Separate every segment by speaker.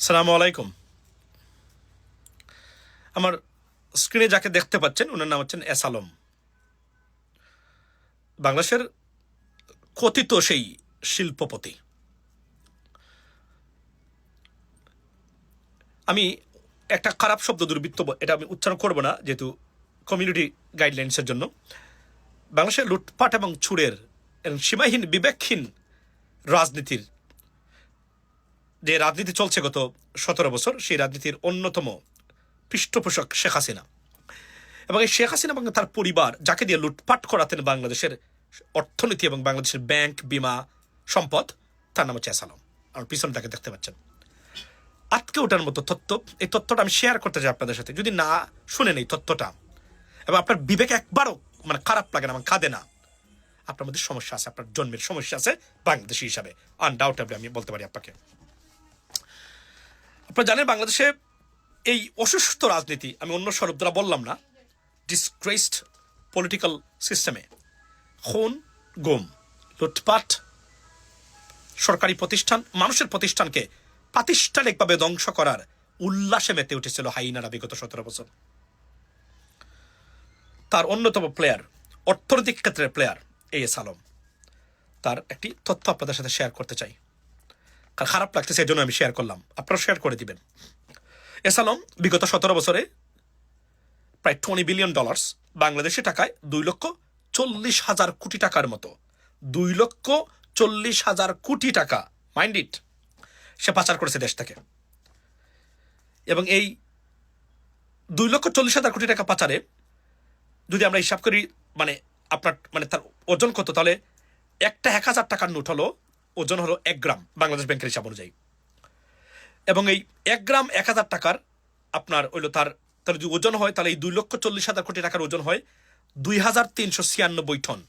Speaker 1: সালামু আলাইকুম। আমার স্ক্রিনে যাকে দেখতে পাচ্ছেন, ওনার নাম হচ্ছেন এস আলম। বাংলাদেশের কথিত সেই শিল্পপতি। আমি একটা খারাপ শব্দ দুর্বৃত্ত এটা আমি উচ্চারণ করব না, যেহেতু কমিউনিটি গাইডলাইন্সের জন্য। বাংলাদেশের লুটপাট এবং ছুড়ের এবং সীমাহীন বিবেকহীন রাজনীতির যে রাজনীতি চলছে গত সতেরো বছর, সেই রাজনীতির অন্যতম পৃষ্ঠপোষক শেখ হাসিনা। এবং এই শেখ হাসিনা এবং তার পরিবার যাকে দিয়ে লুটপাট করাতেন বাংলাদেশের অর্থনীতি এবং বাংলাদেশের ব্যাংক, বিমা, সম্পদ, তার নাম হচ্ছে এসালম আমার পিছনটাকে দেখতে পাচ্ছেন। আটকে ওঠার মতো তথ্য, এই তথ্যটা আমি শেয়ার করতে চাই আপনাদের সাথে। যদি না শুনেন এই তথ্যটা, এবং আপনার বিবেক একবারও মানে খারাপ লাগে না মানে কাঁদে না, আপনার মধ্যে সমস্যা আছে, আপনার জন্মের সমস্যা আছে, বাংলাদেশি হিসাবে আনডাউটেবলি আমি বলতে পারি আপনাকে। আপনারা জানেন বাংলাদেশে এই অসুস্থ রাজনীতি, আমি অন্য স্বরূপ, দ্বারা বললাম না ডিসগ্রেসড পলিটিক্যাল সিস্টেমে খুন, গুম, লুটপাট, সরকারি প্রতিষ্ঠান, মানুষের প্রতিষ্ঠানকে প্রাতিষ্ঠানিকভাবে ধ্বংস করার উল্লাসে মেতে উঠেছিল হাইনারা বিগত সতেরো বছর। তার অন্যতম প্লেয়ার অর্থনৈতিক ক্ষেত্রের প্লেয়ার এ এস আলম। তার একটি তথ্য আপনাদের সাথে শেয়ার করতে চাই। খারাপ লাগতেছে এই জন্য আমি শেয়ার করলাম। আপনারা শেয়ার করে দিবেন। এস আলম বিগত সতেরো বছরে প্রায় টোয়েন্টি বিলিয়ন ডলার্স বাংলাদেশি টাকায় দুই লক্ষ চল্লিশ হাজার কোটি টাকার মতো। দুই লক্ষ চল্লিশ হাজার কোটি টাকা। মাইন্ড ইট সে পাচার করেছে দেশ থেকে। এবং এই দুই লক্ষ চল্লিশ হাজার কোটি টাকা পাচারে, যদি আমরা হিসাব করি মানে আপনার মানে তার ওজন কত, তাহলে একটা এক হাজার টাকার নোট হলো ওজন হলো এক গ্রাম বাংলাদেশ ব্যাংকের হিসাব অনুযায়ী। এবং এই এক গ্রাম এক হাজার টাকার আপনার হইল তার তার যদি ওজন হয়, তাহলে এই দুই লক্ষ চল্লিশ হাজার কোটি টাকার ওজন হয় দুই হাজার তিনশো ছিয়ানব্বই টন।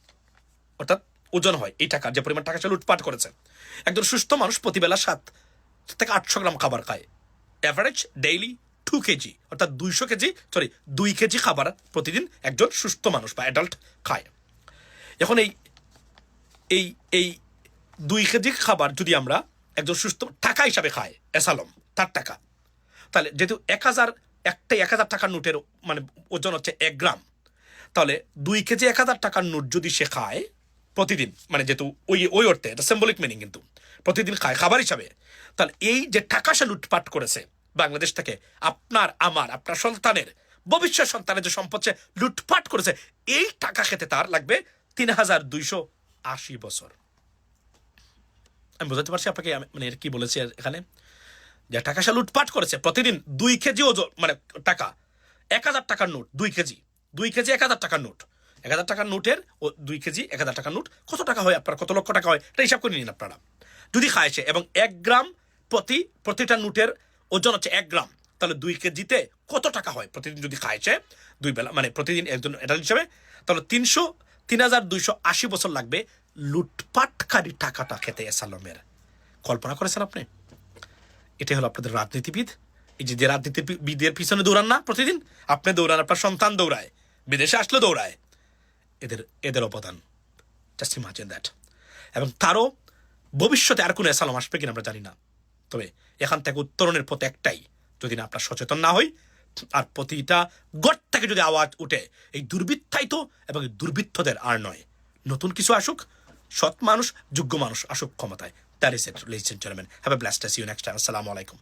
Speaker 1: অর্থাৎ ওজন হয় এই টাকার, যে পরিমাণ টাকা সে লুটপাট করেছে। একজন সুস্থ মানুষ প্রতিবেলা সাত থেকে আটশো গ্রাম খাবার খায়। অ্যাভারেজ ডেইলি টু কেজি অর্থাৎ দুইশো কেজি সরি দুই কেজি খাবার প্রতিদিন একজন সুস্থ মানুষ বা অ্যাডাল্ট খায়। এখন এই এই এই দুই কেজি খাবার যদি আমরা একজন সুস্থ টাকা হিসাবে খাই এসালম, তার টাকা। তাহলে যেহেতু এক হাজার, একটাই এক হাজার টাকার নোটের মানে ওজন হচ্ছে এক গ্রাম, তাহলে দুই কেজি এক হাজার টাকার নোট যদি সে খায় প্রতিদিন মানে যেহেতু ওই ওই অর্থে, এটা সিম্বলিক মিনিং কিন্তু, প্রতিদিন খায় খাবার হিসাবে, তাহলে এই যে টাকা সে লুটপাট করেছে বাংলাদেশ থেকে, আপনার, আমার, আপনার সন্তানের, ভবিষ্যৎ সন্তানের যে সম্পদ সে লুটপাট করেছে, এই টাকা খেতে তার লাগবে তিন হাজার দুইশো আশি বছর। আমি বোঝাতে পারছি আপনাকে মানে কি বলেছি এখানে? যে টাকা সে লুটপাট করেছে প্রতিদিন দুই কেজি ওজন মানে টাকা। এক হাজার টাকার নোট, দুই কেজি। দুই কেজি এক হাজার টাকার নোট। এক হাজার টাকার নোটের ও দুই কেজি এক হাজার টাকার নোট, কত টাকা হয় আপনার, কত লক্ষ টাকা হয়, এটা হিসাব করে নিন আপনারা। যদি খায় সে, এবং এক গ্রাম প্রতি, প্রতিটা নোটের ওজন হচ্ছে এক গ্রাম, তাহলে দুই কেজিতে কত টাকা হয়? প্রতিদিন যদি খায় সে, দুই বেলা মানে প্রতিদিন একজন এটা হিসাবে, তাহলে তিনশো, তিন হাজার দুইশো আশি বছর লাগবে লুটপাটকারী টাকাটা খেতে এসালমের। কল্পনা করেছেন আপনি? এটাই হলো আপনাদের রাজনীতিবিদ। এই যে রাজনীতিবিদের পিছনে দৌড়ান না প্রতিদিন, আপনি দৌড়ান, আপনার সন্তান দৌড়ায়, বিদেশে আসলে দৌড়ায়। এদের এদের অবদান। জাস্ট ইমাজিন দ্যাট এবং তারও ভবিষ্যতে আর কোনো এসালাম আসবে কিনা আমরা জানি না। তবে এখান থেকে উত্তরণের পথ একটাই, যদি না আপনার সচেতন না হই, আর প্রতিটা গড় থেকে যদি আওয়াজ উঠে, এই দুর্বৃত্তায়িত এবং এই দুর্বৃত্তদের আর নয়। নতুন কিছু আসুক সৎ মানুষ, যোগ্য মানুষ আসুক ক্ষমতায়। That is it ladies and gentleman have a blast you next time আসসালামু আলাইকুম